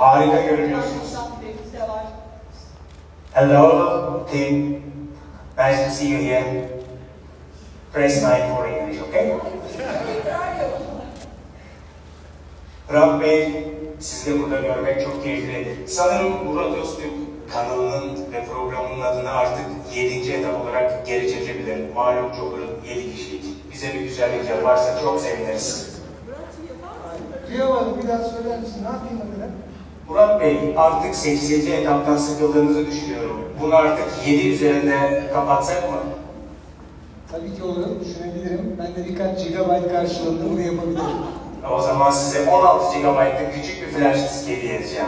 Harika görünüyorsunuz. Hello, team. Nice to see you here. Press 9 for English, okay? Murat Bey, sizi burada görmek çok keyifli. Sanırım Murat Öztürk kanalının ve programının adını artık 7. etap olarak geri çekebilir. Malum Joker'ın 7 kişilik. Bize bir güzellik yaparsa çok seviniriz. Duyamadım bir daha söyler misin? Ne yapayım kadar? Murat Bey, artık 8. etaptan sıkıldığınızı düşünüyorum. Bunu artık 7 üzerinde kapatsak mı? Tabii ki olur, düşünebilirim. Ben de birkaç gigabyte karşılığında bunu yapabilirim. O zaman size 16 GB'lık küçük bir flash disk hediye edeceğim.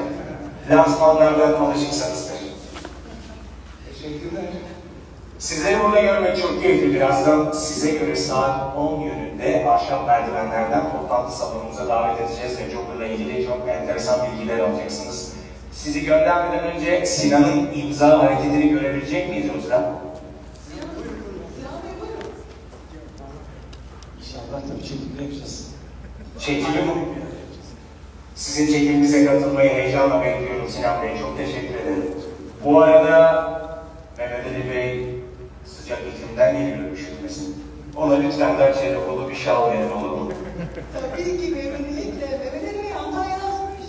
Lansmanlardan alışıksınızdır. Teşekkürler. Sizleri burada görmek çok keyifli. Birazdan size göre saat 10 yönünde ahşap merdivenlerden toplantı salonumuza davet edeceğiz ve Joker'la ilgili çok enteresan bilgiler alacaksınız. Sizi göndermeden önce Sinan'ın imza hareketini görebilecek miyiz Özlem? İnşallah tabii çekimde yapacağız. Çekimi bu. Sizin çekimimize katılmayı heyecanla bekliyorum Sinan Bey. Çok teşekkür ederim. Bu arada Mehmet Ali Bey sıcak iklimden üşütmesin. Ona lütfen Dacia'da kolu bir verin olur mu? Tabii ki memnuniyetle. Mehmet Bey Antalya'dan sormuş.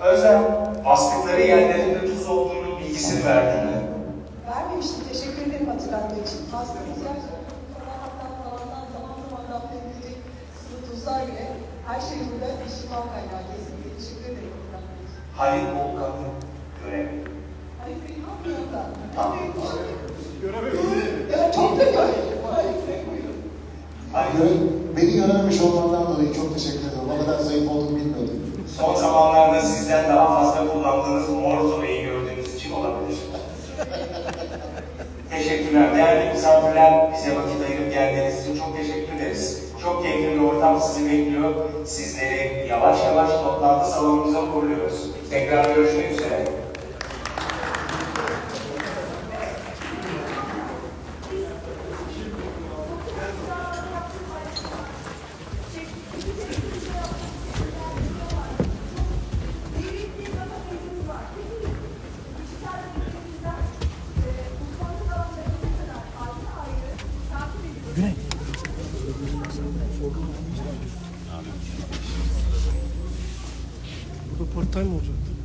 Özlem, bastıkları yerlerinde tuz olduğunu bilgisini verdin mi? Vermemiştim. Teşekkür ederim hatırlatmak için. Hasta ihtiyaçları hatta tavandan zaman zaman damlayabilecek sıvı tuzlar bile her şey burada şifa kaynağı kesinlikle. Teşekkür ederim. Halil Volkan'ın görevi. Hayır Bey, yapıyorsun da? Göremedim. Ya çok da. Hayır. Halil, Beni görememiş olmandan dolayı çok teşekkür ederim. O kadar zayıf olduğumu bilmiyordum. son zamanlarda sizden daha fazla kullandığınız Morzo'yu gördüğünüz için olabilir. Teşekkürler. Değerli misafirler, bize vakit ayırıp geldiğiniz için çok. Çok keyifli bir ortam sizi bekliyor. Sizleri yavaş yavaş toplantı salonumuza uğurluyoruz. Tekrar görüşmek üzere. Röportaj mı olacak?